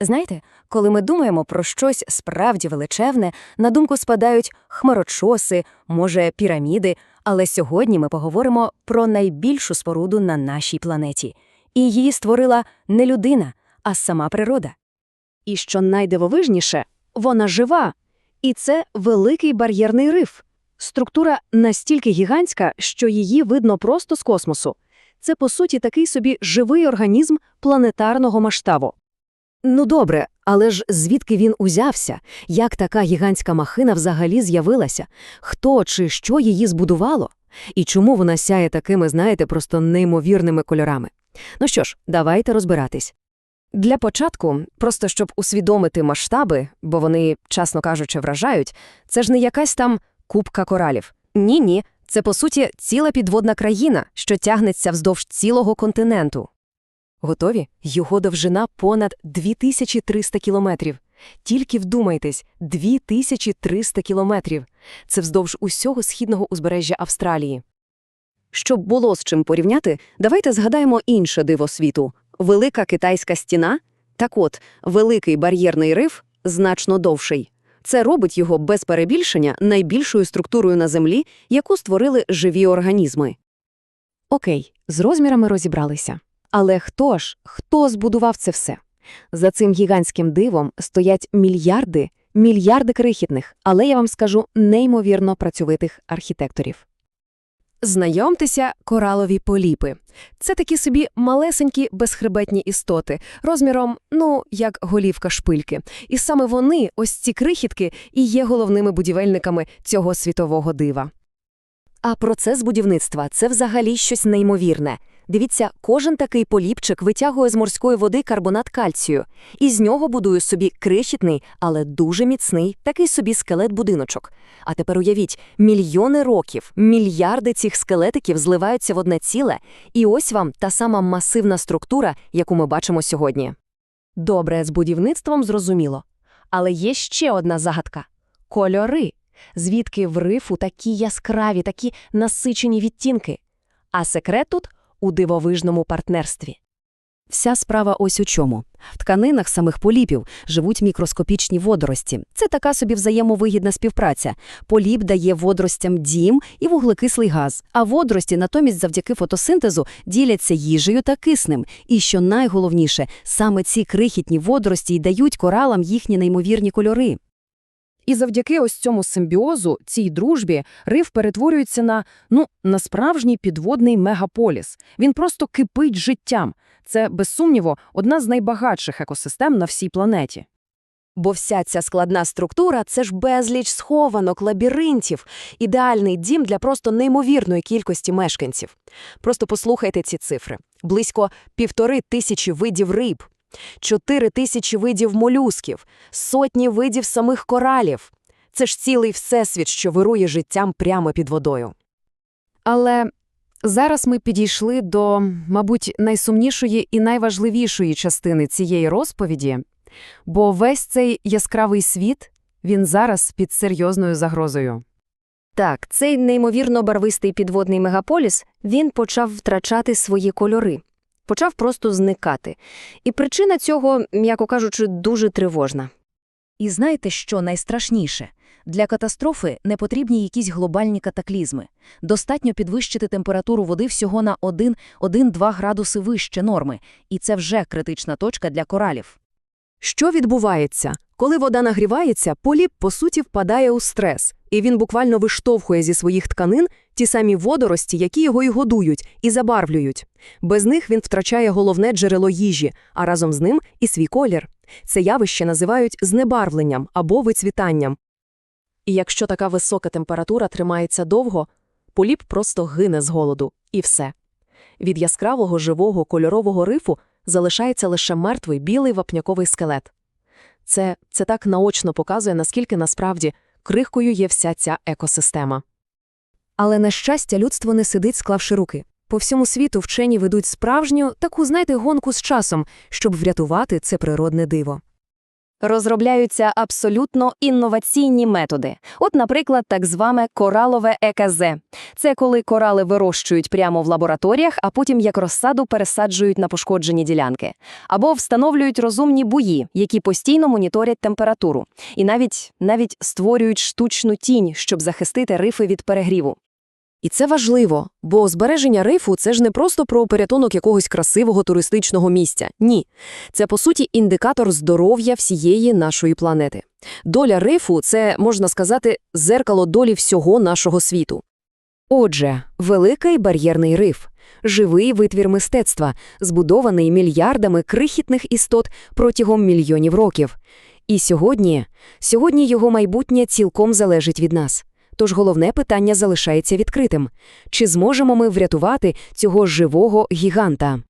Знаєте, коли ми думаємо про щось справді величезне, на думку спадають хмарочоси, може, піраміди, але сьогодні ми поговоримо про найбільшу споруду на нашій планеті. І її створила не людина, а сама природа. І що найдивовижніше, вона жива. І це великий бар'єрний риф. Структура настільки гігантська, що її видно просто з космосу. Це, по суті, такий собі живий організм планетарного масштабу. Ну добре, але ж звідки він узявся? Як така гігантська махина взагалі з'явилася? Хто чи що її збудувало? І чому вона сяє такими, знаєте, просто неймовірними кольорами? Ну що ж, давайте розбиратись. Для початку, просто щоб усвідомити масштаби, бо вони, чесно кажучи, вражають, це ж не якась там купка коралів. Ні-ні, це, по суті, ціла підводна країна, що тягнеться вздовж цілого континенту. Готові? Його довжина понад 2300 кілометрів. Тільки вдумайтесь, 2300 кілометрів. Це вздовж усього східного узбережжя Австралії. Щоб було з чим порівняти, давайте згадаємо інше диво світу – Велика Китайська стіна. Так от, Великий бар'єрний риф значно довший. Це робить його без перебільшення найбільшою структурою на Землі, яку створили живі організми. Окей, з розмірами розібралися. Але хто ж, хто збудував це все? За цим гігантським дивом стоять мільярди, мільярди крихітних, але я вам скажу неймовірно працьовитих архітекторів. Знайомтеся, коралові поліпи. Це такі собі малесенькі безхребетні істоти, розміром, ну, як голівка шпильки. І саме вони, ось ці крихітки, і є головними будівельниками цього світового дива. А процес будівництва – це взагалі щось неймовірне. Дивіться, кожен такий поліпчик витягує з морської води карбонат кальцію. І з нього будує собі крихітний, але дуже міцний, такий собі скелет-будиночок. А тепер уявіть, мільйони років, мільярди цих скелетиків зливаються в одне ціле, і ось вам та сама масивна структура, яку ми бачимо сьогодні. Добре, з будівництвом зрозуміло. Але є ще одна загадка – кольори. Звідки в рифу такі яскраві, такі насичені відтінки? А секрет тут – у дивовижному партнерстві. Вся справа ось у чому. В тканинах самих поліпів живуть мікроскопічні водорості. Це така собі взаємовигідна співпраця. Поліп дає водоростям дім і вуглекислий газ, а водорості натомість завдяки фотосинтезу діляться їжею та киснем. І що найголовніше, саме ці крихітні водорості й дають коралам їхні неймовірні кольори. І завдяки ось цьому симбіозу, цій дружбі, риф перетворюється на, ну, на справжній підводний мегаполіс. Він просто кипить життям. Це, без сумніву, одна з найбагатших екосистем на всій планеті. Бо вся ця складна структура – це ж безліч схованок, лабіринтів, ідеальний дім для просто неймовірної кількості мешканців. Просто послухайте ці цифри. Близько півтори тисячі видів риб, чотири тисячі видів молюсків, сотні видів самих коралів. Це ж цілий всесвіт, що вирує життям прямо під водою. Але зараз ми підійшли до, мабуть, найсумнішої і найважливішої частини цієї розповіді, бо весь цей яскравий світ, він зараз під серйозною загрозою. Так, цей неймовірно барвистий підводний мегаполіс, він почав втрачати свої кольори. Почав просто зникати. І причина цього, м'яко кажучи, дуже тривожна. І знаєте, що найстрашніше? Для катастрофи не потрібні якісь глобальні катаклізми. Достатньо підвищити температуру води всього на 1-1-2 градуси вище норми, і це вже критична точка для коралів. Що відбувається? Коли вода нагрівається, поліп, по суті, впадає у стрес, і він буквально виштовхує зі своїх тканин ті самі водорості, які його й годують, і забарвлюють. Без них він втрачає головне джерело їжі, а разом з ним і свій колір. Це явище називають знебарвленням або вицвітанням. І якщо така висока температура тримається довго, поліп просто гине з голоду, і все. Від яскравого живого кольорового рифу залишається лише мертвий білий вапняковий скелет. Це, це так наочно показує, наскільки насправді крихкою є вся ця екосистема. Але, на щастя, людство не сидить, склавши руки. По всьому світу вчені ведуть справжню, таку, знаєте, гонку з часом, щоб врятувати це природне диво. Розробляються абсолютно інноваційні методи. От, наприклад, так зване коралове ЕКЗ. Це коли корали вирощують прямо в лабораторіях, а потім як розсаду пересаджують на пошкоджені ділянки. Або встановлюють розумні буї, які постійно моніторять температуру. І навіть, навіть створюють штучну тінь, щоб захистити рифи від перегріву. І це важливо, бо збереження рифу – це ж не просто про порятунок якогось красивого туристичного місця. Ні. Це, по суті, індикатор здоров'я всієї нашої планети. Доля рифу – це, можна сказати, зеркало долі всього нашого світу. Отже, великий бар'єрний риф – живий витвір мистецтва, збудований мільярдами крихітних істот протягом мільйонів років. І сьогодні, сьогодні його майбутнє цілком залежить від нас. Тож головне питання залишається відкритим. Чи зможемо ми врятувати цього живого гіганта?